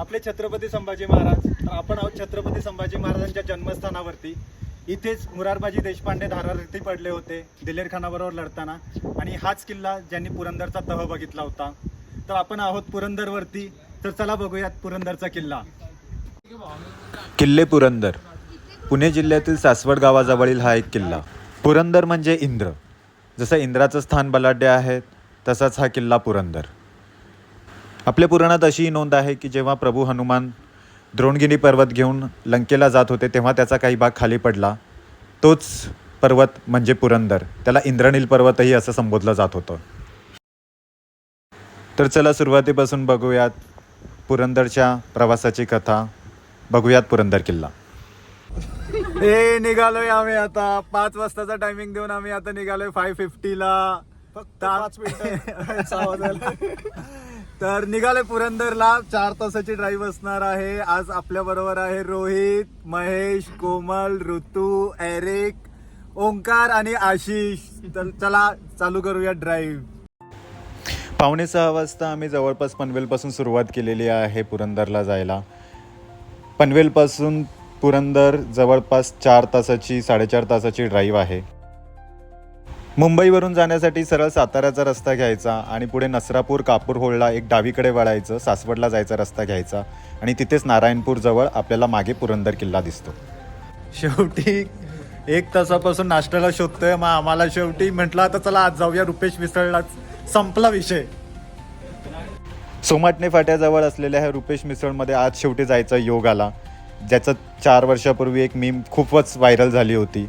आपले छत्रपती संभाजी महाराज तर आपण आहोत छत्रपती संभाजी महाराजांच्या जन्मस्थानावरती. इथेच मुरारबाजी देशपांडे धारावरती पडले होते दिलेर खानाबरोबर लढताना. आणि हाच किल्ला ज्यांनी पुरंदरचा तह बघितला होता. तर आपण आहोत पुरंदरवरती तर चला बघूयात पुरंदरचा किल्ला. किल्ले पुरंदर. पुणे जिल्ह्यातील सासवड गावाजवळील हा एक किल्ला. पुरंदर म्हणजे इंद्र. जसं इंद्राचं स्थान बलाढ्य आहे तसाच हा किल्ला पुरंदर. आपल्या पुराणात अशीही नोंद आहे की जेव्हा प्रभू हनुमान द्रोणगिरी पर्वत घेऊन लंकेला जात होते तेव्हा त्याचा काही भाग खाली पडला. तोच पर्वत म्हणजे पुरंदर. त्याला इंद्रनील पर्वतही असं संबोधलं जात होतं. तर चला सुरुवातीपासून बघूयात पुरंदरच्या प्रवासाची कथा. बघूयात पुरंदर किल्ला. हे निघालोय आम्ही आता. पाच वाजताचा टायमिंग देऊन आम्ही आता निघालोय फाय फिफ्टीला फक्त पाच तर निघाले पुरंदरला. चार तासाची ड्राईव्ह असणार आहे. आज आपल्या बरोबर आहे रोहित महेश कोमल ऋतू एरिक ओंकार आणि आशिष. तर चला चालू करूया ड्राईव्ह पावणे सहा वाजता आम्ही जवळपास पनवेलपासून सुरुवात केलेली आहे पुरंदरला जायला. पनवेलपासून पुरंदर जवळपास चार तासाची साडेचार तासाची ड्राईव्ह आहे. मुंबईवरून जाण्यासाठी सरळ साताऱ्याचा रस्ता घ्यायचा आणि पुढे नसरापूर कापूर होळला एक डावीकडे वळायचं सासवडला जायचा रस्ता घ्यायचा आणि तिथेच नारायणपूर जवळ आपल्याला मागे पुरंदर किल्ला दिसतो. शेवटी एक तासापासून नाश्त्याला शोधतोय मग आम्हाला शेवटी म्हटलं आता चला आज जाऊया रुपेश मिसळलाच. संपला विषय. सोमाटणे फाट्याजवळ असलेल्या ह्या रुपेश मिसळमध्ये आज शेवटी जायचा योग आला ज्याचं चार वर्षापूर्वी एक मीम खूपच व्हायरल झाली होती.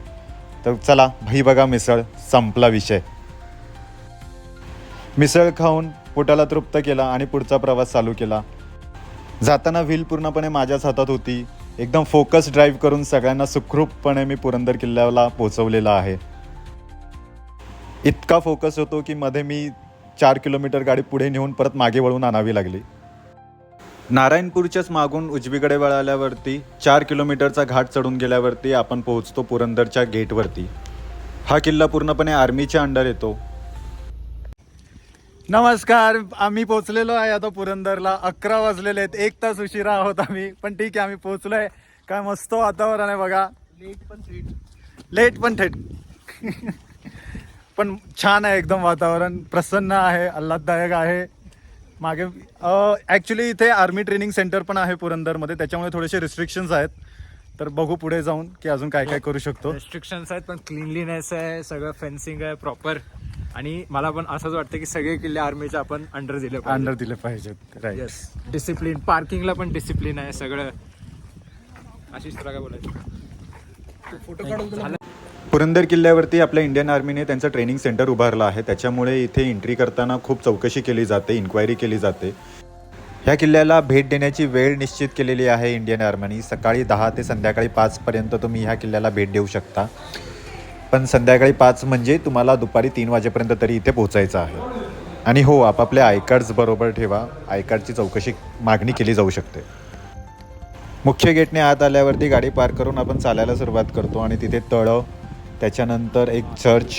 तर चला भाई बघा मिसळ संपला विषय. मिसळ खाऊन पोटाला तृप्त केला आणि पुढचा प्रवास चालू केला. जाताना व्हील पूर्णपणे माझ्याच हातात होती. एकदम फोकस ड्राईव्ह करून सगळ्यांना सुखरूपपणे मी पुरंदर किल्ल्याला पोहोचवलेला आहे. इतका फोकस होतो की मध्ये मी चार किलोमीटर गाडी पुढे नेऊन परत मागे वळून आणावी लागली. नारायणपूरच्याच मागून उजवीकडे वळाल्यावरती चार किलोमीटरचा घाट चढून गेल्यावरती आपण पोहोचतो पुरंदरच्या गेटवरती. हा किल्ला पूर्णपणे आर्मीच्या अंडर येतो. नमस्कार आम्ही पोहोचलेलो आहे आता पुरंदरला. अकरा वाजलेले आहेत. एक तास उशिरा आहोत आम्ही पण ठीक आहे आम्ही पोहोचलोय. काय मस्त वातावरण आहे बघा. लेट पण थेट लेट पण थेट. पण छान आहे एकदम वातावरण. प्रसन्न आहे आल्हाददायक आहे. मागे ॲक्च्युली इथे आर्मी ट्रेनिंग सेंटर पण आहे पुरंदरमध्ये त्याच्यामुळे थोडेसे रिस्ट्रिक्शन्स आहेत. तर बघू पुढे जाऊन की अजून काय काय करू शकतो. रेस्ट्रिक्शन्स आहेत पण क्लिनलीनेस आहे सगळं फेन्सिंग आहे प्रॉपर आणि मला पण असंच वाटतं की सगळे किल्ले आर्मीचे आपण अंडर दिले अंडर दिले पाहिजेत राईट येस डिसिप्लिन पार्किंगला पण डिसिप्लिन आहे सगळं. आशिष तुला काय बोलायचं? फोटो काढून पुरंदर किल्ल्यावरती आपल्या इंडियन आर्मीने त्यांचं ट्रेनिंग सेंटर उभारलं आहे. त्याच्यामुळे इथे एंट्री करताना खूप चौकशी केली जाते इन्क्वायरी केली जाते. ह्या किल्ल्याला भेट देण्याची वेळ निश्चित केलेली आहे इंडियन आर्मीने सकाळी दहा ते संध्याकाळी पाचपर्यंत तुम्ही ह्या किल्ल्याला भेट देऊ शकता. पण संध्याकाळी पाच म्हणजे तुम्हाला दुपारी तीन वाजेपर्यंत तरी इथे पोहोचायचं आहे. आणि हो आपापले आय कार्ड्स बरोबर ठेवा. आय कार्डची चौकशी मागणी केली जाऊ शकते. मुख्य गेटने आत आल्यावरती गाडी पार्क करून आपण चालायला सुरुवात करतो आणि तिथे तळं त्याच्यानंतर एक चर्च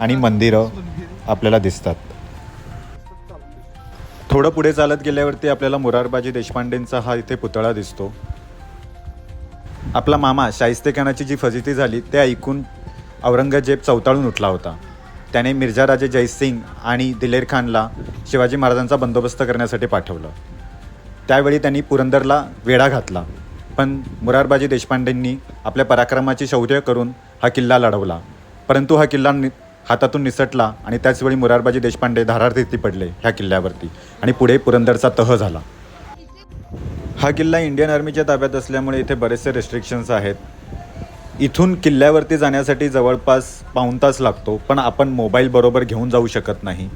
आणि मंदिरं आपल्याला दिसतात. थोडं पुढे चालत गेल्यावरती आपल्याला मुरारबाजी देशपांडेंचा हा इथे पुतळा दिसतो. आपला मामा शाहिस्तेखानाची जी फजिती झाली ते ऐकून औरंगजेब चौताळून उठला होता. त्याने मिर्झा राजे जयसिंग आणि दिलेर खानला शिवाजी महाराजांचा बंदोबस्त करण्यासाठी पाठवलं. त्यावेळी त्यांनी पुरंदरला वेढा घातला. पण मुरारबाजी देशपांडेंनी आपल्या पराक्रमाची शौर्य करून हा किल्ला लढवला. परंतु हा किल्ला नि हातातून निसटला आणि त्याचवेळी मुरारबाजी देशपांडे धारार्थी पडले ह्या किल्ल्यावरती आणि पुढे पुरंदरचा तह झाला. हा किल्ला इंडियन आर्मीच्या ताब्यात असल्यामुळे इथे बरेचसे रेस्ट्रिक्शन्स आहेत. इथून किल्ल्यावरती जाण्यासाठी जवळपास पाऊण तास लागतो पण आपण मोबाईल बरोबर घेऊन जाऊ शकत नाही.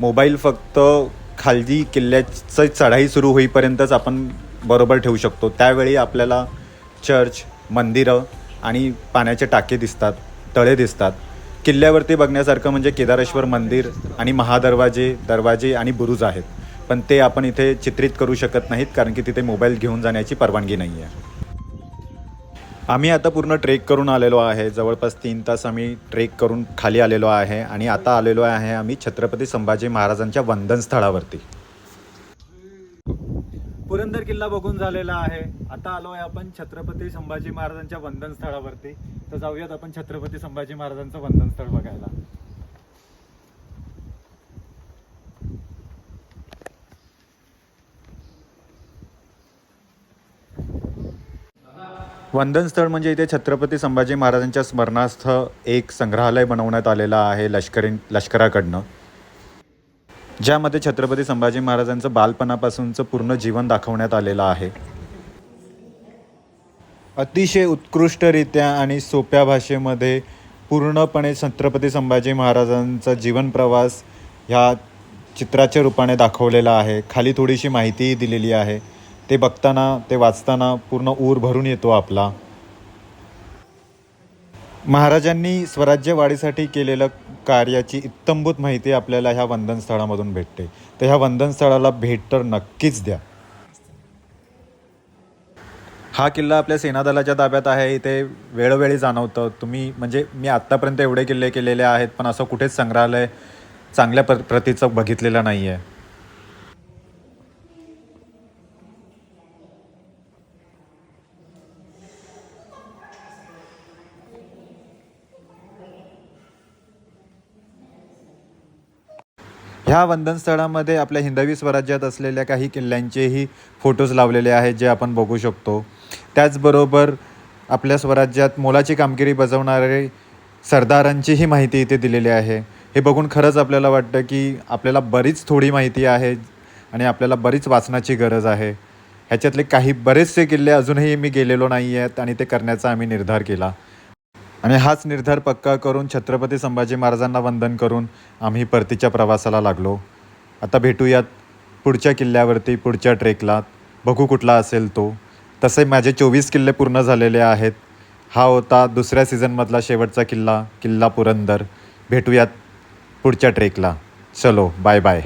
मोबाईल फक्त खालजी किल्ल्याचं चढाई सुरू होईपर्यंतच आपण बरोबर ठेवू शकतो. त्यावेळी आपल्याला चर्च मंदिरं आणि पाण्याचे टाके दिसतात तळे दिसतात. किल्ल्यावरती बघण्यासारखं म्हणजे केदारेश्वर मंदिर आणि महादरवाजे दरवाजे आणि बुरुज आहेत. पण ते आपण इथे चित्रित करू शकत नाहीत कारण की तिथे मोबाईल घेऊन जाण्याची परवानगी नाही आहे. आम्ही आता पूर्ण ट्रेक करून आलेलो आहे. जवळपास तीन तास आम्ही ट्रेक करून खाली आलेलो आहे आणि आता आलेलो आहे आम्ही छत्रपती संभाजी महाराजांच्या वंदन स्थळावरती पुरंदर किल्ला बघून झालेला आहे. आता आलो आहे आपण छत्रपती संभाजी महाराजांच्या वंदन स्थळावरती तर जाऊयात आपण छत्रपती संभाजी महाराजांचं वंदन स्थळ बघायला. वंदन स्थळ म्हणजे इथे छत्रपती संभाजी महाराजांच्या स्मरणार्थ एक संग्रहालय बनवण्यात आलेलं आहे लष्करी लष्कराकडनं. ज्यामध्ये छत्रपती संभाजी महाराजांचं बालपणापासूनचं पूर्ण जीवन दाखवण्यात आलेलं आहे. अतिशय उत्कृष्टरित्या आणि सोप्या भाषेमध्ये पूर्णपणे छत्रपती संभाजी महाराजांचा जीवनप्रवास ह्या चित्राच्या रूपाने दाखवलेला आहे. खाली थोडीशी माहितीही दिलेली आहे. ते बघताना ते वाचताना पूर्ण ऊर भरून येतो आपला. महाराजांनी स्वराज्यवाढीसाठी केलेलं कार्याची इत्तंभूत माहिती आपल्याला ह्या वंदनस्थळामधून भेटते. तर ह्या वंदनस्थळाला भेट तर नक्कीच द्या. हा किल्ला आपल्या सेनादलाच्या ताब्यात आहे. इथे वेळोवेळी जाणवतं. तुम्ही म्हणजे मी आत्तापर्यंत एवढे किल्ले केलेले आहेत पण असं कुठेच संग्रहालय चांगल्या प्र प्रतीचं बघितलेलं नाही आहे ह्या वंदनस्थळामध्ये आपल्या हिंदवी स्वराज्यात असलेल्या काही किल्ल्यांचेही फोटोज लावलेले आहेत जे आपण बघू शकतो. त्याचबरोबर आपल्या स्वराज्यात मोलाची कामगिरी बजावणारे सरदारांचीही माहिती इथे दिलेली आहे. हे बघून खरंच आपल्याला वाटतं की आपल्याला बरीच थोडी माहिती आहे आणि आपल्याला बरीच वाचनाची गरज आहे. ह्याच्यातले काही बरेचसे किल्ले अजूनही मी गेलेलो नाही आहेत आणि ते करण्याचा आम्ही निर्धार केला. आणि हाच निर्धार पक्का करून छत्रपती संभाजी महाराजांना वंदन करून आम्ही परतीच्या प्रवासाला लागलो. आता भेटूयात पुढच्या किल्ल्यावरती पुढच्या ट्रेकला. बघू कुठला असेल तो. तसे माझे चोवीस किल्ले पूर्ण झालेले आहेत. हा होता दुसऱ्या सीझनमधला शेवटचा किल्ला किल्ला पुरंदर. भेटूयात पुढच्या ट्रेकला. चलो बाय बाय